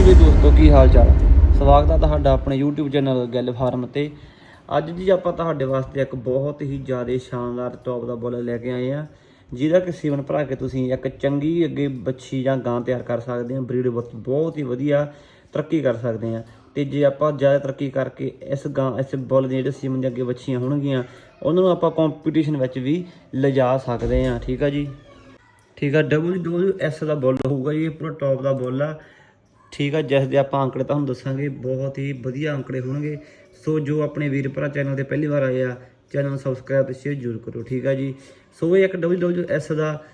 ਜੀ ਵੀ ਦੋਸਤੋ ਕੀ ਹਾਲ ਚਾਲ ਸਵਾਗਤ ਹੈ ਤੁਹਾਡਾ ਆਪਣੇ YouTube ਚੈਨਲ ਗੱਲ ਫਾਰਮ ਤੇ। ਅੱਜ ਜੀ ਆਪਾਂ ਤੁਹਾਡੇ ਵਾਸਤੇ ਇੱਕ ਬਹੁਤ ਹੀ ਜ਼ਿਆਦਾ ਸ਼ਾਨਦਾਰ ਟੌਪ ਦਾ ਬੁੱਲ ਲੈ ਕੇ ਆਏ ਆ, ਜਿਹਦਾ ਕਿ ਸੀਵਨ ਭਰਾ ਕੇ ਤੁਸੀਂ ਇੱਕ ਚੰਗੀ ਅੱਗੇ ਬੱਚੀ ਜਾਂ ਗਾਂ ਤਿਆਰ ਕਰ ਸਕਦੇ ਆ, ਬਰੀਡ ਬਹੁਤ ਹੀ ਵਧੀਆ ਤਰੱਕੀ ਕਰ ਸਕਦੇ ਆ। ਤੇ ਜੇ ਆਪਾਂ ਜ਼ਿਆਦਾ ਤਰੱਕੀ ਕਰਕੇ ਇਸ ਗਾਂ, ਇਸ ਬੁੱਲ ਦੀਆਂ ਜਿਹੜੇ ਸੀਮਨ ਦੇ ਅੱਗੇ ਬੱਚੀਆਂ ਹੋਣਗੀਆਂ, ਉਹਨਾਂ ਨੂੰ ਆਪਾਂ ਕੰਪੀਟੀਸ਼ਨ ਵਿੱਚ ਵੀ ਲਿਜਾ ਸਕਦੇ ਆ। ਠੀਕ ਆ ਜੀ? ਠੀਕ ਆ WWS ਦਾ ਬੁੱਲ ਹੋਊਗਾ ਜੀ, ਇਹ ਪੂਰਾ ਟੌਪ ਦਾ ਬੁੱਲ ਆ। ਠੀਕ ਆ, ਜਿਸ ਦੇ ਆਪਾਂ ਅੰਕੜੇ ਤੁਹਾਨੂੰ ਦੱਸਾਂਗੇ, ਬਹੁਤ ਹੀ ਵਧੀਆ ਅੰਕੜੇ ਹੋਣਗੇ। ਸੋ ਜੋ ਆਪਣੇ ਵੀਰ ਭਰਾ ਚੈਨਲ ਤੇ ਪਹਿਲੀ ਵਾਰ ਆਏ ਆ, ਚੈਨਲ ਨੂੰ ਸਬਸਕ੍ਰਾਈਬ ਤੇ ਸ਼ੇਅਰ ਜ਼ਰੂਰ ਕਰੋ, ਠੀਕ ਆ ਜੀ? ਸੋ ਇਹ ਇੱਕ WWS ਦਾ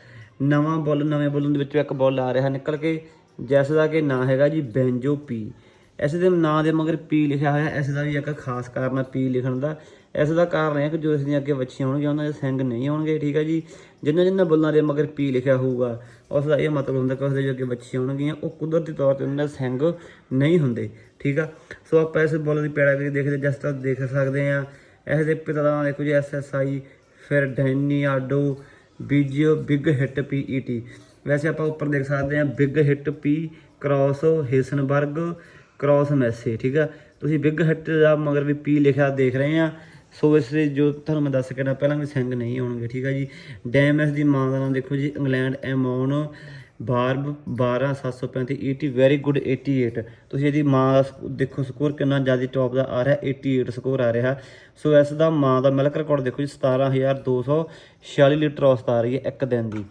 ਨਵਾਂ ਬੁੱਲ, ਨਵੇਂ ਬੁੱਲਾਂ ਦੇ ਵਿੱਚੋਂ ਇੱਕ ਬੁੱਲ ਆ ਰਿਹਾ ਨਿਕਲ ਕੇ, ਜਿਸ ਦਾ ਕਿ ਨਾਂ ਹੈਗਾ ਜੀ ਬੈਂਜੋ ਪੀ। ਇਸ ਦੇ ਨਾਂ ਦੇ ਮਗਰ ਪੀ ਲਿਖਿਆ ਹੋਇਆ, ਇਸ ਦਾ ਵੀ ਇੱਕ ਖਾਸ ਕਾਰਨ ਹੈ ਪੀ ਲਿਖਣ ਦਾ। ਇਸ ਦਾ ਕਾਰਨ ਹੈ ਕਿ ਜੋ ਇਸ ਦੀਆਂ ਅੱਗੇ ਵੱਛੀਆਂ ਹੋਣਗੀਆਂ, ਉਹਨਾਂ ਦੇ ਸਿੰਗ ਨਹੀਂ ਹੋਣਗੇ, ਠੀਕ ਹੈ ਜੀ? ਜਿੰਨਾ ਜਿੰਨਾ ਬੁੱਲਾਂ ਦੇ ਮਗਰ ਪੀ ਲਿਖਿਆ ਹੋਊਗਾ ਉਸ ਦਾ ਇਹ ਮਤਲਬ ਹੁੰਦਾ ਕਿ ਉਸ ਦੇ ਜੋ ਅੱਗੇ ਵੱਛੀਆਂ ਹੋਣਗੀਆਂ, ਉਹ ਕੁਦਰਤੀ ਤੌਰ ਤੇ ਉਹਨਾਂ ਦੇ ਸਿੰਗ ਨਹੀਂ ਹੁੰਦੇ, ਠੀਕ ਆ? ਸੋ ਆਪਾਂ ਇਸ ਬੁੱਲ ਦੀ ਪੈੜਾਗਰੀ ਦੇਖਦੇ ਜਿਸ ਤਰ੍ਹਾਂ ਦੇਖ ਸਕਦੇ ਆ ਇਸ ਦੇ ਪਿਤਾ ਦਾ ਨਾਮ ਦੇਖੋ ਜੀ ਐਸਐਸਆਈ ਫਿਰ ਡੈਨੀ, ਆਡੋ, ਬੀਜੀਓ, ਬਿਗ ਹਿੱਟ ਪੀਈਟੀ ਵੈਸੇ ਆਪਾਂ ਉੱਪਰ ਦੇਖ ਸਕਦੇ ਆ big hit P, cross, Heisenberg, cross ਮੈਸੇ, ਠੀਕ ਆ? ਤੁਸੀਂ ਬਿਗ ਹਿੱਟ ਦਾ ਮਗਰ ਵੀ ਪੀ ਲਿਖਿਆ ਦੇਖ ਰਹੇ ਆ ਸੋ ਇਸ ਲਈ ਜੋ ਤੁਹਾਨੂੰ ਮੈਂ ਦੱਸ ਕੇ ਨਾ ਪਹਿਲਾਂ ਵੀ ਸਿੰਘ ਨਹੀਂ ਹੋਣਗੇ, ਠੀਕ ਆ ਜੀ। ਡੈਮਐਸ ਦੀ ਮਾਂ ਦਾ ਨਾਮ ਦੇਖੋ ਜੀ, England, Eamon, Barb 12735 ET, very good 88 ਤੁਸੀਂ ਇਹਦੀ ਮਾਂ ਦਾ ਸਕੋ- ਦੇਖੋ ਸਕੋਰ ਕਿੰਨਾ ਜ਼ਿਆਦਾ ਟੌਪ ਦਾ ਆ ਰਿਹਾ 88 ਸਕੋਰ ਆ ਰਿਹਾ। ਸੋ ਇਸ ਦਾ ਮਾਂ ਦਾ ਮਿਲਕ ਰਿਕਾਰਡ ਦੇਖੋ ਜੀ 17246 ਲੀਟਰ ਔਸਤ ਆ ਰਹੀ ਹੈ ਇੱਕ ਦਿਨ ਦੀ।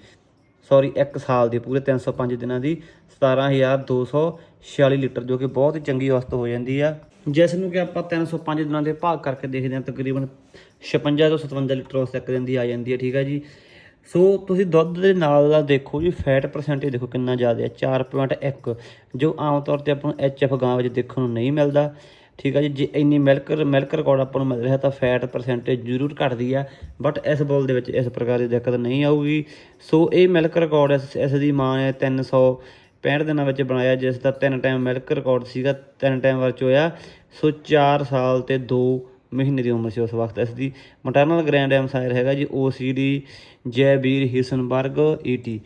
ਸੌਰੀ 1 ਸਾਲ ਦੀ, ਪੂਰੇ 305 ਦਿਨਾਂ ਦੀ 17246 ਲੀਟਰ, ਜੋ ਕਿ ਬਹੁਤ ਹੀ ਚੰਗੀ ਔਸਤ ਹੋ ਜਾਂਦੀ ਆ। ਜਿਸ ਨੂੰ ਕਿ ਆਪਾਂ 305 ਦਿਨਾਂ ਦੇ ਭਾਗ ਕਰਕੇ ਦੇਖਦੇ ਹਾਂ, ਤਕਰੀਬਨ 56 ਤੋਂ 57 ਲੀਟਰ ਉਸ ਤੱਕ ਦੀ ਆ ਜਾਂਦੀ ਹੈ, ਠੀਕ ਹੈ ਜੀ। ਸੋ ਤੁਸੀਂ ਦੁੱਧ ਦੇ ਨਾਲ ਦਾ ਦੇਖੋ ਜੀ ਫੈਟ ਪਰਸੈਂਟੇਜ ਦੇਖੋ ਕਿੰਨਾ ਜ਼ਿਆਦਾ ਹੈ 4.1 ਜੋ ਆਮ ਤੌਰ ਤੇ ਆਪਾਂ ਨੂੰ ਐਚਐਫ ਗਾਂ ਵਿੱਚ ਦੇਖਣ ਨੂੰ ਨਹੀਂ ਮਿਲਦਾ, ਠੀਕ ਹੈ ਜੀ। ਜੇ ਇੰਨੀ ਮਿਲਕ ਮਿਲਕ ਰਿਕਾਰਡ ਆਪਾਂ ਨੂੰ ਮਿਲ ਰਿਹਾ ਤਾਂ ਫੈਟ ਪਰਸੈਂਟੇਜ ਜ਼ਰੂਰ ਘਟਦੀ ਆ ਬਟ ਇਸ ਬੋਲ ਦੇ ਵਿੱਚ ਇਸ ਪ੍ਰਕਾਰ ਦੀ ਦਿੱਕਤ ਨਹੀਂ ਆਊਗੀ। ਸੋ ਇਹ ਮਿਲਕ ਰਿਕਾਰਡ ਇਸ ਦੀ ਮਾਂ ਹੈ 300 65 ਦਿਨਾਂ ਵਿੱਚ ਬਣਾਇਆ, ਜਿਸ ਦਾ ਤਿੰਨ ਟਾਈਮ ਮਿਲਕ ਰਿਕਾਰਡ ਸੀਗਾ, ਤਿੰਨ ਟਾਈਮ ਵਰਚ ਹੋਇਆ। ਸੋ 4 ਸਾਲ ਤੇ 2 ਮਹੀਨੇ ਦੀ ਉਮਰ ਸੀ ਉਸ ਵਕਤ। ਇਸ ਦੀ ਮਟਰਨਲ ਗ੍ਰੈਂਡ ਐਮ ਐਮਸਾਇਰ ਹੈਗਾ ਜੀ, ਉਹ ਸੀ ਓਸੀਡੀ ਜੈਬੀਰ ਹਿਸਨਬਰਗ ਈਟੀ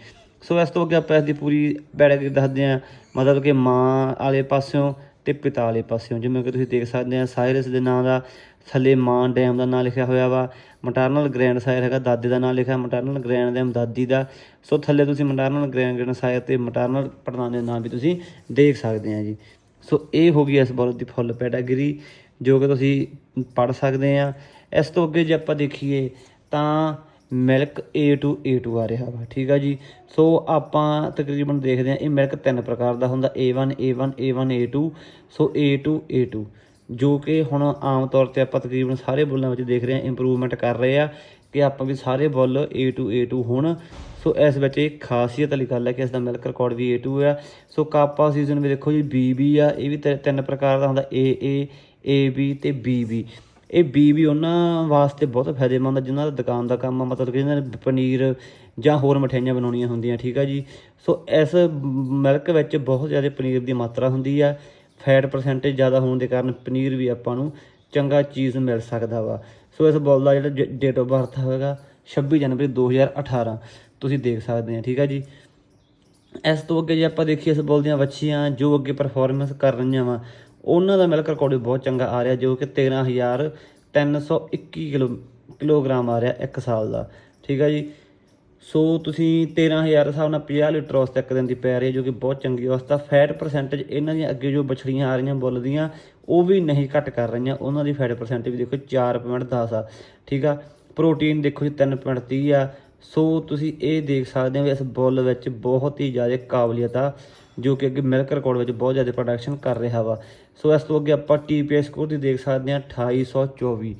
ਸੋ ਇਸ ਤੋਂ ਅੱਗੇ ਆਪਾਂ ਇਸ ਦੀ ਪੂਰੀ ਬੈਟਰੀ ਦੱਸਦੇ ਆ ਮਤਲਬ ਕਿ ਮਾਂ ਵਾਲੇ ਪਾਸਿਓਂ ਤੇ ਪਿਤਾ ਵਾਲੇ ਪਾਸਿਓਂ। ਜਿਵੇਂ ਕਿ ਤੁਸੀਂ ਦੇਖ ਸਕਦੇ ਆ ਸਾਇਰਸ ਦੇ ਨਾਂ ਦਾ ਥੱਲੇ ਮਾਨ ਡੈਮ ਦਾ ਨਾਂ ਲਿਖਿਆ ਹੋਇਆ ਵਾ ਮਟਰਨਲ ਗ੍ਰੈਂਡ ਸਾਇਰ ਹੈਗਾ, ਦਾਦੇ ਦਾ ਨਾਂ ਲਿਖਿਆ ਮਟਰਨਲ ਗ੍ਰੈਂਡ ਡੈਮ ਦਾਦੀ ਦਾ। ਸੋ ਥੱਲੇ ਤੁਸੀਂ ਮਟਰਨਲ ਗ੍ਰੈਂਡ ਸਾਇਰ ਤੇ ਮਟਰਨਲ ਪੜਨਾ ਦੇ ਨਾਂ ਵੀ ਤੁਸੀਂ ਦੇਖ ਸਕਦੇ ਆ ਜੀ। ਸੋ ਇਹ ਹੋ ਗਈ ਇਸ ਬੋਲ ਦੀ ਫੁੱਲ ਪੈਡਾਗਰੀ ਜੋ ਕਿ ਤੁਸੀਂ ਪੜ ਸਕਦੇ ਆ। ਇਸ ਤੋਂ ਅੱਗੇ ਜੇ ਆਪਾਂ ਦੇਖੀਏ ਤਾਂ ਮਿਲਕ A2 A2 ਆ ਰਿਹਾ ਵਾ, ਠੀਕ ਆ ਜੀ। ਸੋ ਆਪਾਂ ਤਕਰੀਬਨ ਦੇਖਦੇ ਆ, ਇਹ ਮਿਲਕ ਤਿੰਨ ਪ੍ਰਕਾਰ ਦਾ ਹੁੰਦਾ A1 A1 A1 A2 ਸੋ A2 A2 ਜੋ ਕਿ ਹੁਣ ਆਮ ਤੌਰ ਤੇ ਆਪਾਂ ਤਕਰੀਬਨ ਸਾਰੇ ਬੁੱਲਾਂ ਵਿੱਚ ਦੇਖ ਰਹੇ ਹਾਂ ਇੰਪਰੂਵਮੈਂਟ ਕਰ ਰਹੇ ਆ ਕਿ ਆਪਾਂ ਵੀ ਸਾਰੇ ਬੁੱਲ A2 A2 ਹੋਣ। ਸੋ ਇਸ ਵਿੱਚ ਇਹ ਖਾਸੀਅਤ ਵਾਲੀ ਗੱਲ ਹੈ ਕਿ ਇਸ ਦਾ ਮਿਲਕ ਰਿਕਾਰਡ ਵੀ A2 ਆ। ਸੋ ਕਾਪਾ ਸੀਜ਼ਨ ਵੀ ਦੇਖੋ ਜੀ BB ਆ, ਇਹ ਵੀ ਤਿੰਨ ਪ੍ਰਕਾਰ ਦਾ ਹੁੰਦਾ AA AB ਤੇ BB ਇਹ BB ਉਹਨਾਂ ਵਾਸਤੇ ਬਹੁਤ ਫਾਇਦੇਮੰਦ ਆ, ਜਿਨ੍ਹਾਂ ਦਾ ਦੁਕਾਨ ਦਾ ਕੰਮ ਮਤਲਬ ਕਿ ਜਿਹਨਾਂ ਨੇ ਪਨੀਰ ਜਾਂ ਹੋਰ ਮਠਿਆਈਆਂ ਬਣਾਉਣੀਆਂ ਹੁੰਦੀਆਂ, ਠੀਕ ਆ ਜੀ। ਸੋ ਇਸ ਮਿਲਕ ਵਿੱਚ ਬਹੁਤ ਜ਼ਿਆਦਾ ਪਨੀਰ ਦੀ ਮਾਤਰਾ ਹੁੰਦੀ ਆ। ਫੈਟ ਪਰਸੈਂਟੇਜ ਜ਼ਿਆਦਾ ਹੋਣ ਦੇ ਕਾਰਨ ਪਨੀਰ ਵੀ ਆਪਾਂ ਨੂੰ ਚੰਗਾ ਚੀਜ਼ ਮਿਲ ਸਕਦਾ ਵਾ। ਸੋ ਇਸ ਬੋਲ ਦਾ ਜਿਹੜਾ ਡੇਟ ਆਫ ਬਰਥ ਹੈਗਾ 26 ਜਨਵਰੀ 2018 ਤੁਸੀਂ ਦੇਖ ਸਕਦੇ ਆ, ਠੀਕ ਆ ਜੀ? ਇਸ ਤੋਂ ਅੱਗੇ ਜੇ ਆਪਾਂ ਦੇਖੀਏ ਇਸ ਬੋਲ ਦੀਆਂ ਵੱਛੀਆਂ, ਜੋ ਅੱਗੇ ਪਰਫਾਰਮੈਂਸ ਕਰ ਰਹੀਆਂ ਵਾ, ਉਹਨਾਂ ਦਾ ਮਿਲਕ ਰਿਕਾਰਡ ਵੀ ਬਹੁਤ ਚੰਗਾ ਆ ਰਿਹਾ, ਜੋ ਕਿ 13321 ਕਿਲੋ, ਕਿਲੋਗ੍ਰਾਮ ਆ ਰਿਹਾ 1 ਸਾਲ ਦਾ, ਠੀਕ ਆ ਜੀ? ਸੋ ਤੁਸੀਂ 13000 ਦੇ ਹਿਸਾਬ ਨਾਲ 50 ਲੀਟਰ ਉਸ ਇੱਕ ਦਿਨ ਦੀ ਪੈ ਰਹੀ ਹੈ, ਜੋ ਕਿ ਬਹੁਤ ਚੰਗੀ ਅਵਸਥਾ ਫੈਟ ਪਰਸੈਂਟੇਜ ਇਹਨਾਂ ਦੀਆਂ ਅੱਗੇ ਜੋ ਬਛੜੀਆਂ ਆ ਰਹੀਆਂ ਬੁੱਲ ਦੀਆਂ, ਉਹ ਵੀ ਨਹੀਂ ਘਟ ਕਰ ਰਹੀਆਂ। ਉਹਨਾਂ ਦੀ ਫੈਟ ਪਰਸੈਂਟੇਜ ਵੀ ਦੇਖੋ 4.10 ਆ, ਠੀਕ ਆ? ਪ੍ਰੋਟੀਨ ਦੇਖੋ ਜੀ 3.30 ਆ। ਸੋ ਤੁਸੀਂ ਇਹ ਦੇਖ ਸਕਦੇ ਹੋ ਵੀ ਇਸ ਬੁੱਲ ਵਿੱਚ ਬਹੁਤ ਹੀ ਜ਼ਿਆਦਾ ਕਾਬਲੀਅਤ ਆ, ਜੋ ਕਿ ਅੱਗੇ ਮਿਲਕ ਰਿਕਾਰਡ ਵਿੱਚ ਬਹੁਤ ਜ਼ਿਆਦਾ ਪ੍ਰੋਡਕਸ਼ਨ ਕਰ ਰਿਹਾ ਵਾ। ਸੋ ਇਸ ਤੋਂ ਅੱਗੇ ਆਪਾਂ ਟੀਪੀਐਸ ਸਕੋਰ ਦੀ ਦੇਖ ਸਕਦੇ ਹਾਂ 2824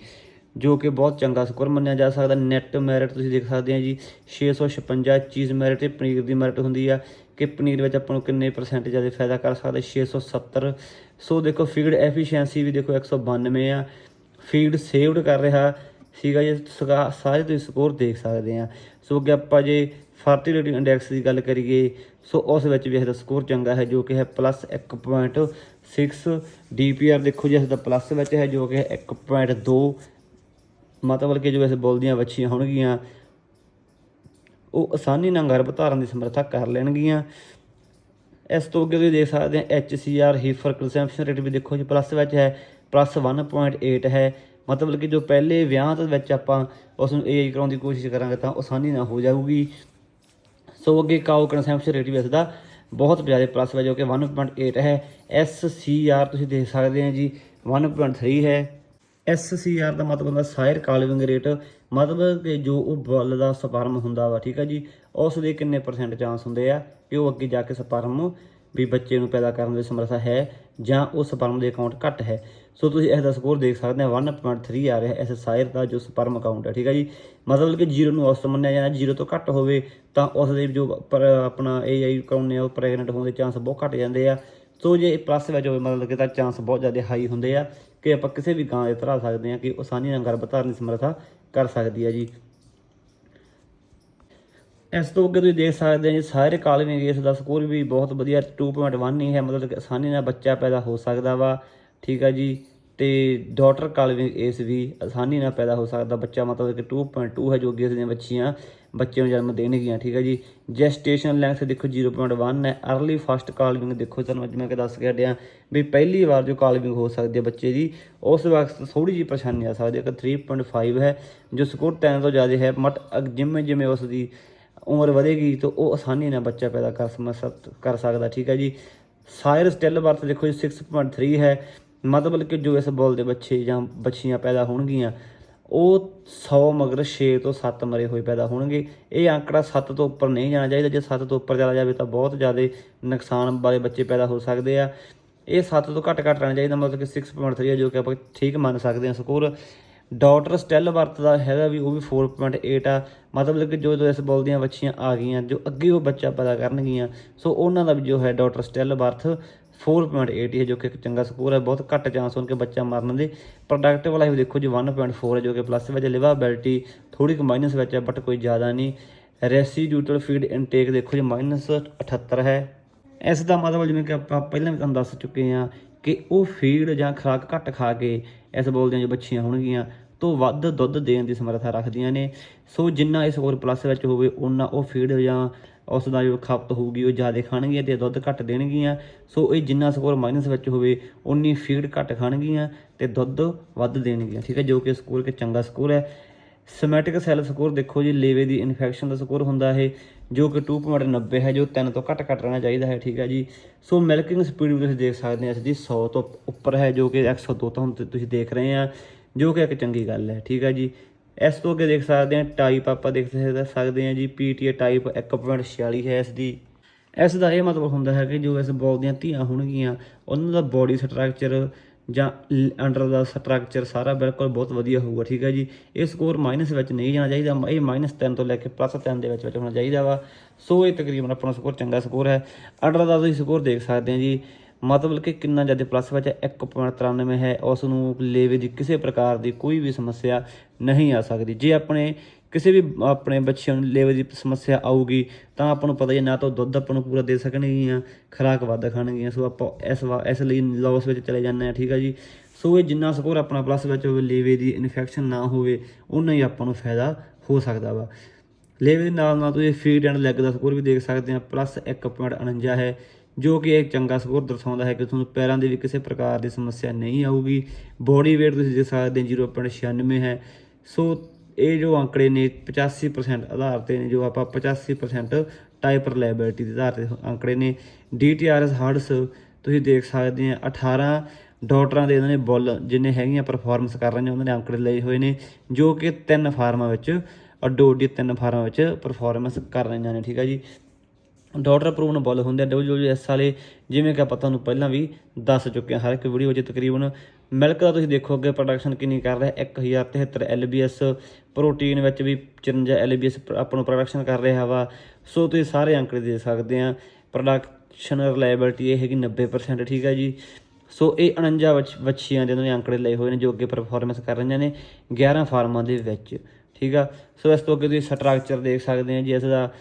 ਜੋ ਕਿ ਬਹੁਤ ਚੰਗਾ ਸਕੋਰ ਮੰਨਿਆ ਜਾ ਸਕਦਾ। ਨੈਟ ਮੈਰਿਟ ਤੁਸੀਂ ਦੇਖ ਸਕਦੇ ਆ ਜੀ 656 ਚੀਜ਼ ਮੈਰਿਟ ਤੇ ਪਨੀਰ ਦੀ ਮੈਰਿਟ ਹੁੰਦੀ ਆ ਕਿ ਪਨੀਰ ਵਿੱਚ ਆਪਾਂ ਨੂੰ ਕਿੰਨੇ ਪਰਸੈਂਟ ਜ਼ਿਆਦਾ ਫਾਇਦਾ ਕਰ ਸਕਦਾ। 670 ਸੋ ਦੇਖੋ ਫੀਡ ਐਫੀਸ਼ੀਐਂਸੀ ਵੀ ਦੇਖੋ 192 ਆ। ਫੀਡ ਸੇਵਡ ਕਰ ਰਿਹਾ ਸੀਗਾ ਜੀ, ਸਗਾ- ਸਾਰੇ ਤੁਸੀਂ ਸਕੋਰ ਦੇਖ ਸਕਦੇ ਆ। ਸੋ ਅੱਗੇ ਆਪਾਂ ਜੇ ਫਰਟੀਲਿਟੀ ਇੰਡੈਕਸ ਦੀ ਗੱਲ ਕਰੀਏ, ਸੋ ਉਸ ਵਿੱਚ ਵੀ ਇਹਦਾ ਸਕੋਰ ਚੰਗਾ ਹੈ ਜੋ ਕਿ ਹੈ ਪਲੱਸ 1.6 ਡੀਪੀਆਰ ਦੇਖੋ ਜੀ, ਇਸ ਦਾ ਪਲੱਸ ਵਿੱਚ ਹੈ ਜੋ ਕਿ ਹੈ 1.2 ਮਤਲਬ ਕਿ ਜੋ ਇਸ ਬੋਲਦੀਆਂ ਵੱਛੀਆਂ ਹੋਣਗੀਆਂ, ਉਹ ਆਸਾਨੀ ਨਾਲ ਗਰਭ ਧਾਰਨ ਦੀ ਸਮਰੱਥਾ ਕਰ ਲੈਣਗੀਆਂ। ਇਸ ਤੋਂ ਅੱਗੇ ਤੁਸੀਂ ਦੇਖ ਸਕਦੇ ਆ HCR ਹੀਫਰ ਕੰਜ਼ੰਪਸ਼ਨ ਰੇਟ ਵੀ ਦੇਖੋ ਜੀ, ਪਲੱਸ ਵਿੱਚ ਹੈ, ਪਲੱਸ 1.8 ਹੈ। ਮਤਲਬ ਕਿ ਜੋ ਪਹਿਲੇ ਵਿਆਹ ਦੇ ਵਿੱਚ ਆਪਾਂ ਉਸ ਨੂੰ AI ਕਰਾਉਣ ਦੀ ਕੋਸ਼ਿਸ਼ ਕਰਾਂਗੇ ਤਾਂ ਆਸਾਨੀ ਨਾਲ ਹੋ ਜਾਊਗੀ। ਸੋ ਅੱਗੇ ਕਾਓ ਕੰਜ਼ੰਪਸ਼ਨ ਰੇਟ ਵੀ ਇਸ ਦਾ ਬਹੁਤ ਜ਼ਿਆਦਾ ਪਲੱਸ ਹੈ ਜੋ ਕਿ 1.8 ਹੈ। SCR ਤੁਸੀਂ ਦੇਖ ਸਕਦੇ ਆ ਜੀ 1.3 ਹੈ। SCR ਦਾ ਮਤਲਬ ਹੁੰਦਾ ਸਾਇਰ ਕਾਲਵਿੰਗ ਰੇਟ, ਮਤਲਬ ਕਿ ਜੋ ਉਹ ਬੁੱਲ ਦਾ ਸਪਰਮ ਹੁੰਦਾ ਵਾ, ਠੀਕ ਆ ਜੀ, ਉਸ ਦੇ ਕਿੰਨੇ ਪਰਸੈਂਟ ਚਾਂਸ ਹੁੰਦੇ ਆ ਕਿ ਉਹ ਅੱਗੇ ਜਾ ਕੇ ਸਪਰਮ ਵੀ ਬੱਚੇ ਨੂੰ ਪੈਦਾ ਕਰਨ ਦੀ ਸਮਰੱਥਾ ਹੈ ਜਾਂ ਉਹ ਸਪਰਮ ਦੇ ਅਕਾਊਂਟ ਘੱਟ ਹੈ। ਸੋ ਤੁਸੀਂ ਇਸ ਦਾ ਸਕੋਰ ਦੇਖ ਸਕਦੇ ਹੋ 1.3 ਆ ਰਿਹਾ ਇਸ ਸਾਇਰ ਦਾ ਜੋ ਸਪਰਮ ਅਕਾਊਂਟ ਹੈ ਠੀਕ ਹੈ ਜੀ। ਮਤਲਬ ਕਿ 0 ਨੂੰ ਔਸਤ ਮੰਨਿਆ ਜਾਂਦਾ 0 ਤੋਂ ਘੱਟ ਹੋਵੇ ਤਾਂ ਉਸ ਦੇ ਜੋ ਪਰ ਆਪਣਾ AI ਕਰਾਉਂਦੇ ਆ, ਉਹ ਪ੍ਰੈਗਨੈਂਟ ਹੋਣ ਦੇ ਚਾਂਸ ਬਹੁਤ ਘੱਟ ਜਾਂਦੇ ਆ। ਸੋ ਜੇ ਪਲੱਸ ਵਿੱਚ ਹੋਵੇ ਮਤਲਬ ਕਿ ਤਾਂ ਚਾਂਸ ਬਹੁਤ ਜ਼ਿਆਦਾ ਹਾਈ ਹੁੰਦੇ ਆ। ਕਿ ਆਪਾਂ ਕਿਸੇ ਵੀ ਗਾਂ ਦੇ ਧਰਾ ਸਕਦੇ ਹਾਂ ਕਿ ਉਹ ਆਸਾਨੀ ਨਾਲ ਗਰਭ ਧਾਰਨ ਦੀ ਸਮਰੱਥਾ ਕਰ ਸਕਦੀ ਹੈ ਜੀ। ਇਸ ਤੋਂ ਅੱਗੇ ਤੁਸੀਂ ਦੇਖ ਸਕਦੇ ਹੋ ਜੀ, ਸਾਰੇ ਕਾਲਮਿੰਗ ਇਸ ਦਾ ਸਕੋਰ ਵੀ ਬਹੁਤ ਵਧੀਆ 2.1 ਹੀ ਹੈ, ਮਤਲਬ ਕਿ ਆਸਾਨੀ ਨਾਲ ਬੱਚਾ ਪੈਦਾ ਹੋ ਸਕਦਾ ਵਾ, ਠੀਕ ਹੈ ਜੀ। ਤੇ ਡਾਟਰ ਕਾਲਮਿੰਗ ਇਸ ਵੀ ਆਸਾਨੀ ਨਾਲ ਪੈਦਾ ਹੋ ਸਕਦਾ, ਬੱਚਾ ਮਤਲਬ ਕਿ 2.2 ਹੈ ਜੋ ਕਿ ਇਸ ਦੀਆਂ ਬੱਚੀਆਂ ਬੱਚੇ ਨੂੰ ਜਨਮ ਦੇਣਗੀਆਂ, ਠੀਕ ਹੈ ਜੀ। ਜੈਸਟੇਸ਼ਨ ਲੈਂਥ ਦੇਖੋ 0.1 ਹੈ। ਅਰਲੀ ਫਸਟ ਕਾਲਮਿੰਗ ਦੇਖੋ ਤੁਹਾਨੂੰ ਅੱਜ ਮੈਂ ਕਿ ਦੱਸ ਕੇ ਹਟਿਆ ਵੀ ਪਹਿਲੀ ਵਾਰ ਜੋ ਕਾਲਮਿੰਗ ਹੋ ਸਕਦੀ ਹੈ ਬੱਚੇ ਦੀ, ਉਸ ਵਕਤ ਥੋੜੀ ਜਿਹੀ ਪਰੇਸ਼ਾਨੀ ਆ ਸਕਦੀ ਹੈ। ਕਿ 3.5 ਹੈ, ਜੋ ਸਕੋਰ 10 ਤੋਂ ਜ਼ਿਆਦਾ ਹੈ ਮਟ ਜਿਵੇਂ ਜਿਵੇਂ ਉਸ ਦੀ ਉਮਰ ਵਧੇਗੀ ਤਾਂ ਉਹ ਆਸਾਨੀ ਨਾਲ ਬੱਚਾ ਪੈਦਾ ਕਰ ਸਮਸ- ਕਰ ਸਕਦਾ, ਠੀਕ ਹੈ ਜੀ। ਸਾਇਰ ਸਟਿਲ ਵਰਤ ਦੇਖੋ ਜੀ 6.3 ਹੈ। ਮਤਲਬ ਕਿ ਜੋ ਇਸ ਬੋਲ ਦੇ ਬੱਚੇ ਜਾਂ ਬੱਚੀਆਂ ਪੈਦਾ ਹੋਣਗੀਆਂ ਉਹ 100 ਮਗਰ 6 ਤੋਂ 7 ਮਰੇ ਹੋਏ ਪੈਦਾ ਹੋਣਗੇ। ਇਹ ਅੰਕੜਾ 7 ਤੋਂ ਉੱਪਰ ਨਹੀਂ ਜਾਣਾ ਚਾਹੀਦਾ। ਜੇ 7 ਤੋਂ ਉੱਪਰ ਚਲਾ ਜਾਵੇ ਤਾਂ ਬਹੁਤ ਜ਼ਿਆਦਾ ਨੁਕਸਾਨ ਵਾਲੇ ਬੱਚੇ ਪੈਦਾ ਹੋ ਸਕਦੇ ਆ। ਇਹ 7 ਤੋਂ ਘੱਟ ਘੱਟ ਰਹਿਣਾ ਚਾਹੀਦਾ। ਮਤਲਬ ਕਿ 6.3 ਹੈ ਜੋ ਕਿ ਆਪਾਂ ਠੀਕ ਮੰਨ ਸਕਦੇ ਹਾਂ ਸਕੋਰ। ਡਾਟਰ ਸਟੈਲ ਵਰਤਦਾ ਹੈਗਾ ਵੀ ਉਹ ਵੀ 4.8 ਆ। ਮਤਲਬ ਕਿ ਜੋ ਜੋ ਇਸ ਬੋਲ ਦੀਆਂ ਬੱਚੀਆਂ ਆ ਗਈਆਂ, ਜੋ ਅੱਗੇ ਉਹ ਬੱਚਾ ਪੈਦਾ ਕਰਨਗੀਆਂ। ਸੋ ਉਹਨਾਂ ਦਾ ਵੀ ਜੋ ਹੈ ਡਾਟਰ ਸਟੈਲ ਵਰਥ 4.8 ਹੀ ਹੈ, ਜੋ ਕਿ ਇੱਕ ਚੰਗਾ ਸਕੋਰ ਹੈ। ਬਹੁਤ ਘੱਟ ਚਾਂਸ ਹੋਣ ਕਿ ਬੱਚਾ ਮਾਰਨ ਦੇ। ਪ੍ਰੋਡਕਟਿਵ ਲਾਈਫ ਦੇਖੋ ਜੀ 1.4 ਹੈ, ਜੋ ਕਿ ਪਲੱਸ ਵਿੱਚ ਲਿਵਾਬਿਲਟੀ ਥੋੜੀ ਕੁ ਮਾਈਨਸ ਵਿੱਚ ਹੈ ਬਟ ਕੋਈ ਜ਼ਿਆਦਾ ਨਹੀਂ। ਰੈਸੀਡਿਊਟਲ ਫੀਡ ਇਨਟੇਕ ਦੇਖੋ ਜੀ ਮਾਈਨਸ 78 ਹੈ। ਇਸ ਦਾ ਮਤਲਬ ਜਿਵੇਂ ਕਿ ਆਪਾਂ ਪਹਿਲਾਂ ਵੀ ਤੁਹਾਨੂੰ ਦੱਸ ਚੁੱਕੇ ਹਾਂ ਕਿ ਉਹ ਫੀਡ ਜਾਂ ਖੁਰਾਕ ਘੱਟ ਖਾ ਕੇ ਇਸ ਬੋਲਦੇ ਦੀਆਂ ਜੋ ਬੱਚੀਆਂ ਹੋਣਗੀਆਂ, ਤੋਂ ਵੱਧ ਦੁੱਧ ਦੇਣ ਦੀ ਸਮਰੱਥਾ ਰੱਖਦੀਆਂ ਨੇ। ਸੋ ਜਿੰਨਾ ਇਹ ਸਕੋਰ ਪਲੱਸ ਵਿੱਚ ਹੋਵੇ ਉਹਨਾਂ ਉਹ ਫੀਡ ਜਾਂ ਉਸ ਦਾ ਜੋ ਖਪਤ ਹੋਊਗੀ ਉਹ ਜ਼ਿਆਦਾ ਖਾਣਗੀਆਂ ਤੇ ਦੁੱਧ ਘੱਟ ਦੇਣਗੀਆਂ। ਸੋ ਇਹ ਜਿੰਨਾ ਸਕੋਰ ਮਾਈਨਸ ਵਿੱਚ ਹੋਵੇ ਉਨੀ ਫੀਡ ਘੱਟ ਖਾਣਗੀਆਂ ਤੇ ਦੁੱਧ ਵੱਧ ਦੇਣਗੀਆਂ। ਠੀਕ ਹੈ, ਜੋ ਕਿ ਸਕੋਰ ਇੱਕ ਚੰਗਾ ਸਕੋਰ ਹੈ। ਸਮੈਟਿਕ ਸੈੱਲ ਸਕੋਰ ਦੇਖੋ ਜੀ, ਲੇਵੇ ਦੀ ਇਨਫੈਕਸ਼ਨ ਦਾ ਸਕੋਰ ਹੁੰਦਾ ਹੈ, ਜੋ ਕਿ 2.90 ਹੈ, ਜੋ 3 ਤੋਂ ਘੱਟ ਘੱਟ ਰਹਿਣਾ ਚਾਹੀਦਾ ਹੈ। ਠੀਕ ਹੈ ਜੀ। ਸੋ ਮਿਲਕਿੰਗ ਸਪੀਡ ਵੀ ਤੁਸੀਂ ਦੇਖ ਸਕਦੇ ਆ ਇਸ ਦੀ 100 ਤੋਂ ਉੱਪਰ ਹੈ, ਜੋ ਕਿ 102 ਤੋਂ ਹੁਣ ਤੁਸੀਂ ਦੇਖ ਰਹੇ ਆ ਜੋ ਕਿ ਇੱਕ ਚੰਗੀ ਗੱਲ ਹੈ। ਠੀਕ ਹੈ ਜੀ। ਇਸ ਤੋਂ ਅੱਗੇ ਦੇਖ ਸਕਦੇ ਹਾਂ ਟਾਈਪ ਆਪਾਂ ਦੇਖ ਸਕਦੇ ਹਾਂ ਜੀ ਪੀਟੀਏ ਟਾਈਪ 1.46 ਹੈ ਇਸ ਦੀ। ਇਸ ਦਾ ਇਹ ਮਤਲਬ ਹੁੰਦਾ ਹੈ ਕਿ ਜੋ ਇਸ ਬੋਲ ਦੀਆਂ ਧੀਆਂ ਹੋਣਗੀਆਂ, ਉਹਨਾਂ ਦਾ ਬੋਡੀ ਸਟਰਕਚਰ ਜਾਂ ਅੰਡਰ ਦਾ ਸਟਰਕਚਰ ਸਾਰਾ ਬਿਲਕੁਲ ਬਹੁਤ ਵਧੀਆ ਹੋਊਗਾ, ਠੀਕ ਹੈ ਜੀ। ਇਹ ਸਕੋਰ ਮਾਈਨਸ ਵਿੱਚ ਨਹੀਂ ਜਾਣਾ ਚਾਹੀਦਾ ਇਹ ਮਾਈਨਸ 3 ਤੋਂ ਲੈ ਕੇ ਪਲੱਸ 3 ਦੇ ਵਿੱਚ ਵਿੱਚ ਹੋਣਾ ਚਾਹੀਦਾ ਵਾ। ਸੋ ਇਹ ਤਕਰੀਬਨ ਆਪਣਾ ਸਕੋਰ ਚੰਗਾ ਸਕੋਰ ਹੈ। ਅੰਡਰ ਦਾ ਤੁਸੀਂ ਸਕੋਰ ਦੇਖ ਸਕਦੇ ਆ ਜੀ ਮਤਲਬ ਕਿ ਕਿੰਨਾ ਜ਼ਿਆਦਾ ਪਲੱਸ ਵਿੱਚ ਹੈ 1.93 ਹੈ ਉਸ ਨੂੰ ਲੇਵੇ ਦੀ ਕਿਸੇ ਪ੍ਰਕਾਰ ਦੀ ਕੋਈ ਵੀ ਸਮੱਸਿਆ ਨਹੀਂ ਆ ਸਕਦੀ। ਜੇ ਆਪਣੇ ਕਿਸੇ ਵੀ ਆਪਣੇ ਬੱਚਿਆਂ ਨੂੰ ਲੇਵੇ ਦੀ ਸਮੱਸਿਆ ਆਊਗੀ ਤਾਂ ਆਪਾਂ ਨੂੰ ਪਤਾ ਹੀ ਹੈ, ਨਾ ਤਾਂ ਉਹ ਦੁੱਧ ਆਪਾਂ ਨੂੰ ਪੂਰਾ ਦੇ ਸਕਣਗੀਆਂ ਖੁਰਾਕ ਵੱਧ ਖਾਣਗੀਆਂ। ਸੋ ਆਪਾਂ ਇਸ ਵਾ- ਇਸ ਲਈ ਲਾਸ ਵਿੱਚ ਚਲੇ ਜਾਂਦੇ ਆ ਠੀਕ ਆ ਜੀ? ਸੋ ਇਹ ਜਿੰਨਾ ਸਕੋਰ ਆਪਣਾ ਪਲੱਸ ਵਿੱਚ ਹੋਵੇ ਲੇਵੇ ਦੀ ਇਨਫੈਕਸ਼ਨ ਨਾ ਹੋਵੇ ਉਨਾ ਹੀ ਆਪਾਂ ਨੂੰ ਫਾਇਦਾ ਹੋ ਸਕਦਾ ਵਾ। ਲੇਵੇ ਦੇ ਨਾਲ ਨਾਲ ਤੁਸੀਂ ਫੀਡ ਐਂਡ ਲੈਗ ਦਾ ਸਕੋਰ ਵੀ ਦੇਖ ਸਕਦੇ ਆ ਪਲੱਸ 1.49 ਹੈ। ਜੋ ਕਿ ਇੱਕ ਚੰਗਾ ਸਕੋਰ ਦਰਸਾਉਂਦਾ ਹੈ ਕਿ ਤੁਹਾਨੂੰ ਪੈਰਾਂ ਦੀ ਵੀ ਕਿਸੇ ਪ੍ਰਕਾਰ ਦੀ ਸਮੱਸਿਆ ਨਹੀਂ ਆਊਗੀ। ਬੋਡੀ weight ਤੁਸੀਂ ਦੇਖ ਸਕਦੇ ਹੋ 0.96 ਹੈ। ਸੋ ਇਹ ਜੋ ਅੰਕੜੇ ਨੇ 85% ਆਧਾਰ ਤੇ ਨੇ, ਜੋ ਆਪਾਂ 85% ਟਾਈਪ ਰਿਲਾਇਬਿਲਿਟੀ ਦੇ ਆਧਾਰ ਤੇ ਅੰਕੜੇ ਨੇ। DTRS ਹਰਡਸ, ਤੁਸੀਂ ਦੇਖ ਸਕਦੇ ਆ 18 ਡਾਕਟਰਾਂ ਦੇ ਇਹਨਾਂ ਨੇ ਬੁੱਲ ਜਿੰਨੇ ਹੈਗੀਆਂ ਪਰਫਾਰਮੈਂਸ ਕਰ ਰਹੇ ਨੇ, ਉਹਨਾਂ ਨੇ ਅੰਕੜੇ ਲਏ ਹੋਏ ਨੇ, ਜੋ ਕਿ ਤਿੰਨ ਫਾਰਮਾਂ ਵਿੱਚ ਅੱਡੋ ਅੱਡੀ ਤਿੰਨ ਫਾਰਮਾਂ ਵਿੱਚ ਪਰਫਾਰਮੈਂਸ ਕਰ ਰਹੀਆਂ ਨੇ, ਠੀਕ ਹੈ ਜੀ? ਡਾਟਰ ਪ੍ਰੂਵਨ ਬੁੱਲ ਹੁੰਦੇ ਆ। ਡਬਲਯੂਐਸ ਵਾਲੇ ਜਿਵੇਂ ਕਿ ਆਪਾਂ ਤੁਹਾਨੂੰ ਪਹਿਲਾਂ ਵੀ ਦੱਸ ਚੁੱਕੇ ਹਾਂ, ਹਰ ਇੱਕ ਵੀਡੀਓ ਵਿੱਚ ਤਕਰੀਬਨ ਮਿਲਕ ਦਾ ਤੁਸੀਂ ਦੇਖੋ ਅੱਗੇ ਪ੍ਰੋਡਕਸ਼ਨ ਕਿੰਨੀ ਕਰ ਰਿਹਾ 1073 ਐਲਬੀਐਸ ਪ੍ਰੋਟੀਨ ਵਿੱਚ ਵੀ 54 ਐਲਬੀਐਸ ਆਪਾਂ ਨੂੰ ਪ੍ਰੋਡਕਸ਼ਨ ਕਰ ਰਿਹਾ ਵਾ। ਸੋ ਤੁਸੀਂ ਸਾਰੇ ਅੰਕੜੇ ਦੇ ਸਕਦੇ ਆ ਪ੍ਰੋਡਕਸ਼ਨ ਰਿਲਾਇਬਿਲਟੀ ਇਹ ਹੈਗੀ 90% ਠੀਕ ਹੈ ਜੀ। ਸੋ ਇਹ 49 ਵੱਛ- ਵੱਛੀਆਂ ਦੇ ਉਹਨਾਂ ਨੇ ਅੰਕੜੇ ਲਏ ਹੋਏ ਨੇ, ਜੋ ਅੱਗੇ ਪਰਫਾਰਮੈਂਸ ਕਰ ਰਹੀਆਂ ਨੇ 11 ਫਾਰਮਾਂ ਦੇ ਵਿੱਚ, ਠੀਕ ਆ। ਸੋ ਇਸ ਤੋਂ ਅੱਗੇ ਤੁਸੀਂ ਸਟਰਕਚਰ ਦੇਖ ਸਕਦੇ ਆ ਜੀ, ਇਸ ਦਾ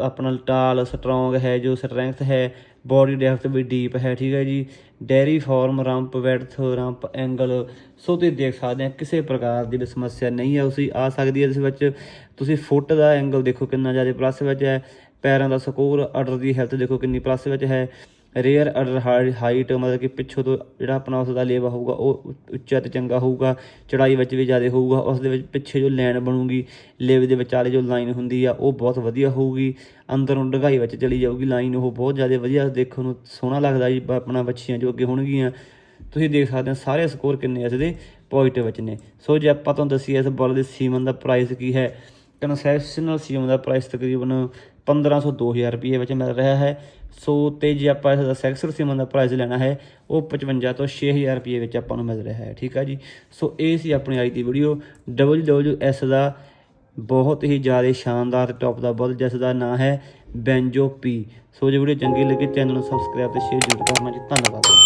ਆਪਣਾ ਟਾਲ ਸਟਰੋਂਗ ਹੈ, ਜੋ ਸਟਰੈਂਥ ਹੈ ਬੋਡੀ ਡੈਪਥ ਵੀ ਡੀਪ ਹੈ, ਠੀਕ ਹੈ ਜੀ। Dairy form rump width rump angle so ਤੁਸੀਂ ਦੇਖ ਸਕਦੇ ਆ, ਕਿਸੇ ਪ੍ਰਕਾਰ ਦੀ ਵੀ ਸਮੱਸਿਆ ਨਹੀਂ ਹੈ ਉਸੇ ਆ ਸਕਦੀ ਹੈ ਇਸ ਵਿੱਚ। ਤੁਸੀਂ ਫੁੱਟ ਦਾ ਐਂਗਲ ਦੇਖੋ ਕਿੰਨਾ ਜ਼ਿਆਦਾ ਪਲੱਸ ਵਿੱਚ ਹੈ, ਪੈਰਾਂ ਦਾ ਸਕੋਰ ਆਰਡਰ ਦੀ ਹੈਲਥ ਦੇਖੋ ਕਿੰਨੀ ਪਲੱਸ ਵਿੱਚ ਹੈ। ਰੇਅਰ ਆਰਡਰ ਹਾਈਟ ਮਤਲਬ ਕਿ ਪਿੱਛੋਂ ਤੋਂ ਜਿਹੜਾ ਆਪਣਾ ਉਸ ਦਾ ਲੇਵਾ ਹੋਊਗਾ, ਉਹ ਉੱਚਾ ਤੇ ਚੰਗਾ ਹੋਊਗਾ, ਚੜਾਈ ਵਿੱਚ ਵੀ ਜ਼ਿਆਦਾ ਹੋਊਗਾ ਉਸ ਦੇ ਵਿੱਚ ਪਿੱਛੇ ਜੋ ਲਾਈਨ ਬਣੂਗੀ, ਲੇਵੇ ਦੇ ਵਿਚਾਲੇ ਜੋ ਲਾਈਨ ਹੁੰਦੀ ਆ, ਉਹ ਬਹੁਤ ਵਧੀਆ ਹੋਊਗੀ, ਅੰਦਰੋਂ ਡਗਾਈ ਵਿੱਚ ਚਲੀ ਜਾਊਗੀ ਲਾਈਨ ਉਹ ਬਹੁਤ ਜ਼ਿਆਦਾ ਵਧੀਆ ਦੇਖਣ ਨੂੰ ਸੋਹਣਾ ਲੱਗਦਾ ਜੀ ਆਪਣਾ ਬੱਚੀਆਂ ਜੋ ਅੱਗੇ ਹੋਣਗੀਆਂ। ਤੁਸੀਂ ਦੇਖ ਸਕਦੇ ਹੋ ਸਾਰੇ ਸਕੋਰ ਕਿੰਨੇ ਇਸ ਦੇ ਪੋਜ਼ਿਟਿਵ ਵਿੱਚ ਨੇ। ਸੋ ਜੇ ਆਪਾਂ ਤੁਹਾਨੂੰ ਦੱਸੀਏ ਇਸ ਬਾਲ ਦੇ ਸੀਮਨ ਦਾ ਪ੍ਰਾਈਸ ਕੀ ਹੈ ਕਨਸੈਸ਼ਨਲ ਸੀਮਨ ਦਾ ਪ੍ਰਾਈਸ ਤਕਰੀਬਨ 1500 2000 ਰੁਪਏ ਵਿੱਚ ਮਿਲ ਰਿਹਾ ਹੈ। ਸੋ ਤੇ ਜੇ ਆਪਾਂ ਇਸ ਦਾ ਸੈਕਸਰ ਸੀਮਨ ਦਾ ਪ੍ਰਾਈਸ ਲੈਣਾ ਹੈ, ਉਹ 55 ਤੋਂ 6000 ਰੁਪਏ ਵਿੱਚ ਆਪਾਂ ਨੂੰ ਮਿਲ ਰਿਹਾ ਹੈ, ਠੀਕ ਆ ਜੀ? ਸੋ ਇਹ ਸੀ ਆਪਣੀ ਅੱਜ ਦੀ ਵੀਡੀਓ WWS ਦਾ ਬਹੁਤ ਹੀ ਜ਼ਿਆਦਾ ਸ਼ਾਨਦਾਰ ਟੌਪ ਦਾ ਬੁੱਲ ਜਿਸ ਦਾ ਨਾਮ ਹੈ ਬੈਂਜੋ ਪੀ। ਸੋ ਜੇ ਵੀਡੀਓ ਚੰਗੀ ਲੱਗੀ, ਚੈਨਲ ਨੂੰ ਸਬਸਕ੍ਰਾਈਬ ਤੇ ਸ਼ੇਅਰ ਜ਼ਰੂਰ ਕਰਨਾ ਜੀ। ਧੰਨਵਾਦ।